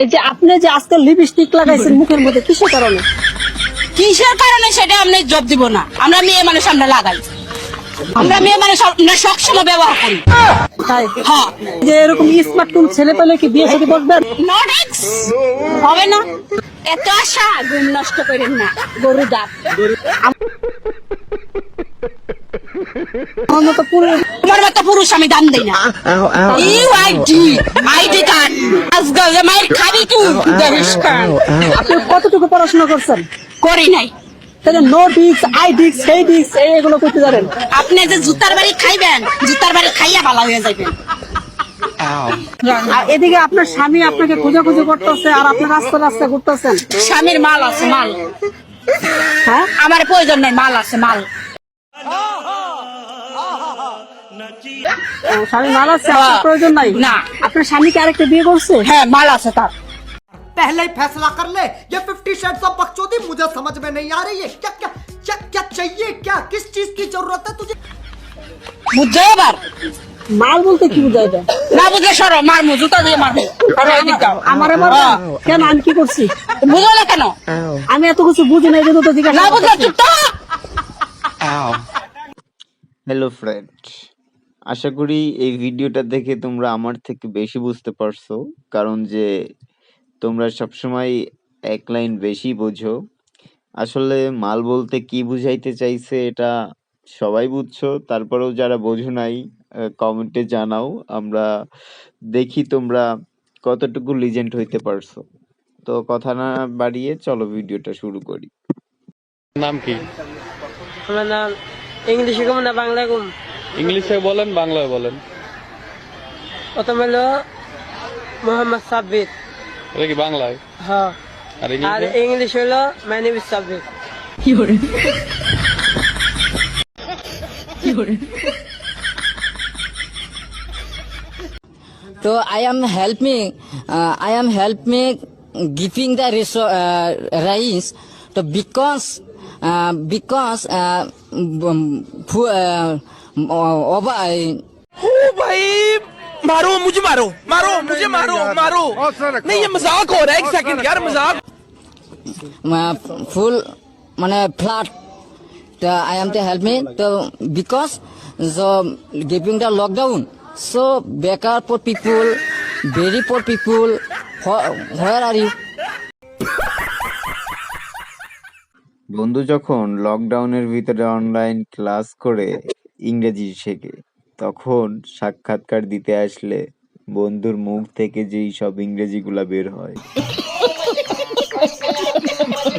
এই যে আপনি যে আজকে লিপস্টিক লাগাইছেন মুখের মধ্যে কিসের কারণে? কিসের কারণে সেটা আপনি জব দিব না। আমরা মেয়ে মানুষ আমরা লাগাই। আমরা মেয়ে মানুষ আমরা সবসময় ব্যবহার করি। তাই? হ্যাঁ। যে এরকম স্মার্ট কোন ছেলে পেলে কি বিয়ে সাথে বসবেন? হবে না। এত আশা ঘুম নষ্ট করেন না। গরু ডাক আমার মতো পুরো তোমার মতো পুরুষ আমি দাম দিই না। ইউ আইডি আইডি কার্ড আপনি কতটুকু পড়াশোনা করছেন? করি নাই। তাহলে নো ডিক্স আই ডিক্স সেই ডিক্স এগুলো করতে জানেন আপনি যে জুতার বাড়ি খাইবেন জুতার বাড়ি খাইয়া ভালো হয়ে যাবেন এদিকে আপনার স্বামী আপনাকে খোঁজাখুঁজি করতেছে আর আপনি রাস্তা রাস্তা ঘুরতেছেন। স্বামীর মাল আছে মাল। হ্যাঁ? আমার প্রয়োজন নাই মাল আছে মাল। ও, স্বামী মাল আছে আপনার প্রয়োজন নাই না। আপনার স্বামীকে আরেকটা বিয়ে করছে হ্যাঁ মাল আছে তার पहले ही फैसला कर ले ये फिफ्टी शेड्स ऑफ बकचोदी मुझे समझ में नहीं आ रही है क्या क्या क्या क्या चाहिए क्या किस चीज की जरूरत है तुझे বুঝছো এবার মাল বলতে কি বুঝায় এটা না বুঝলে সরো মারমু জুতা দিয়ে মারবো সরো এদিকটা। আমার আবার হ্যাঁ। কেন আমি কি করছি বুঝো না কেন আমি এত কিছু বুঝি না এই জন্য তো জিজ্ঞাসা না বুঝলে করতেছি। চুপ তো হ্যালো ফ্রেন্ড আশা করি এই ভিডিওটা দেখে তোমরা আমার থেকে বেশি বুঝতে পারছ। কারণ যে তোমরা সবসময় এক লাইন বেশি বোঝো। আসলে মাল বলতে কি বুঝাইতে চাইছে এটা সবাই বুঝছ। তারপরেও যারা বোঝো নাই কমেন্টে জানাও। আমরা দেখি তোমরা কতটুকু লিজেন্ড হইতে পারছ। তো কথা না বাড়িয়ে চলো ভিডিওটা শুরু করি। নাম কি? আমার নাম ইংলিশে কম না বাংলা কম ইংলিশে বলেন বাংলায় বলেন। প্রথম হলো মোহাম্মদ সাব্বির। এটা বাংলায়? হ্যাঁ। আর ইংলিশ? হলো ম্যানি বি সাব্বির। কি করে কি করে তো আই এম হেল্প আই গিফিং হেল্পিং দ্য রাইস। তো বিকজ বিকজ ফু who, uh, uh, over, भाई मारो मुझे मारो मारो मुझे मारो मारो नहीं ये मजाक हो रहा है एक सेकंड यार मजाक uh, full মানে flat. So I am to help me. So because so giving the lockdown. So better poor people, very poor people. wh- Where are you? বন্ধু যখন লকডাউনের ভিতরে অনলাইন ক্লাস করে ইংরেজি শেখে। তখন সাক্ষাৎকার দিতে আসলে বন্ধুর মুখ থেকে যেই সব ইংরেজিগুলা বের হয়।